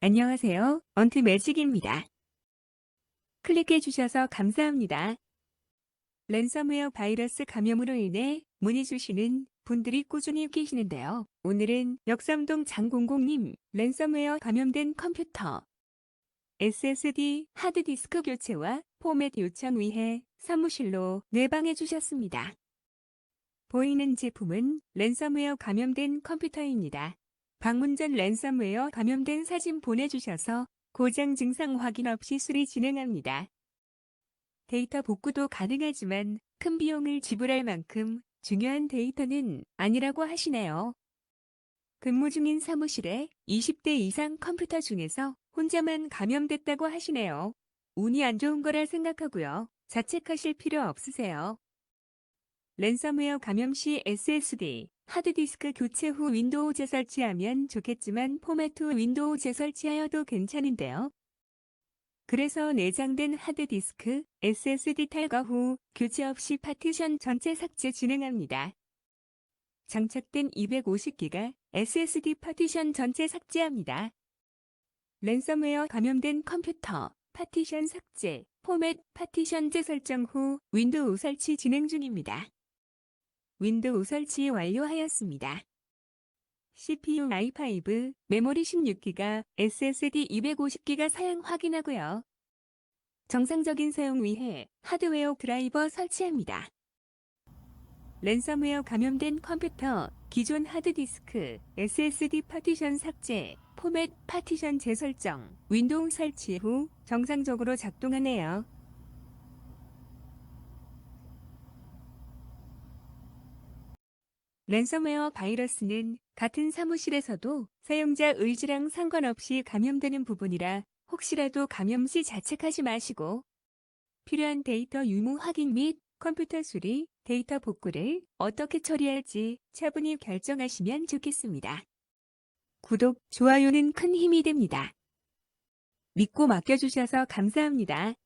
안녕하세요. 언트 매직입니다. 클릭해 주셔서 감사합니다. 랜섬웨어 바이러스 감염으로 인해 문의 주시는 분들이 꾸준히 계시는데요. 오늘은 역삼동 장공공님 랜섬웨어 감염된 컴퓨터 SSD 하드디스크 교체와 포맷 요청 위해 사무실로 내방해 주셨습니다. 보이는 제품은 랜섬웨어 감염된 컴퓨터입니다. 방문 전 랜섬웨어 감염된 사진 보내주셔서 고장 증상 확인 없이 수리 진행합니다. 데이터 복구도 가능하지만 큰 비용을 지불할 만큼 중요한 데이터는 아니라고 하시네요. 근무 중인 사무실에 20대 이상 컴퓨터 중에서 혼자만 감염됐다고 하시네요. 운이 안 좋은 거라 생각하고요. 자책하실 필요 없으세요. 랜섬웨어 감염 시 SSD, 하드디스크 교체 후 윈도우 재설치하면 좋겠지만 포맷 후 윈도우 재설치하여도 괜찮은데요. 그래서 내장된 하드디스크, SSD 탈거 후 교체 없이 파티션 전체 삭제 진행합니다. 장착된 250기가 SSD 파티션 전체 삭제합니다. 랜섬웨어 감염된 컴퓨터, 파티션 삭제, 포맷 파티션 재설정 후 윈도우 설치 진행 중입니다. 윈도우 설치 완료하였습니다. CPU i5, 메모리 16기가, SSD 250기가 사양 확인하고요. 정상적인 사용 위해 하드웨어 드라이버 설치합니다. 랜섬웨어 감염된 컴퓨터, 기존 하드디스크, SSD 파티션 삭제, 포맷 파티션 재설정, 윈도우 설치 후 정상적으로 작동하네요. 랜섬웨어 바이러스는 같은 사무실에서도 사용자 의지랑 상관없이 감염되는 부분이라 혹시라도 감염 시 자책하지 마시고 필요한 데이터 유무 확인 및 컴퓨터 수리, 데이터 복구를 어떻게 처리할지 차분히 결정하시면 좋겠습니다. 구독, 좋아요는 큰 힘이 됩니다. 믿고 맡겨주셔서 감사합니다.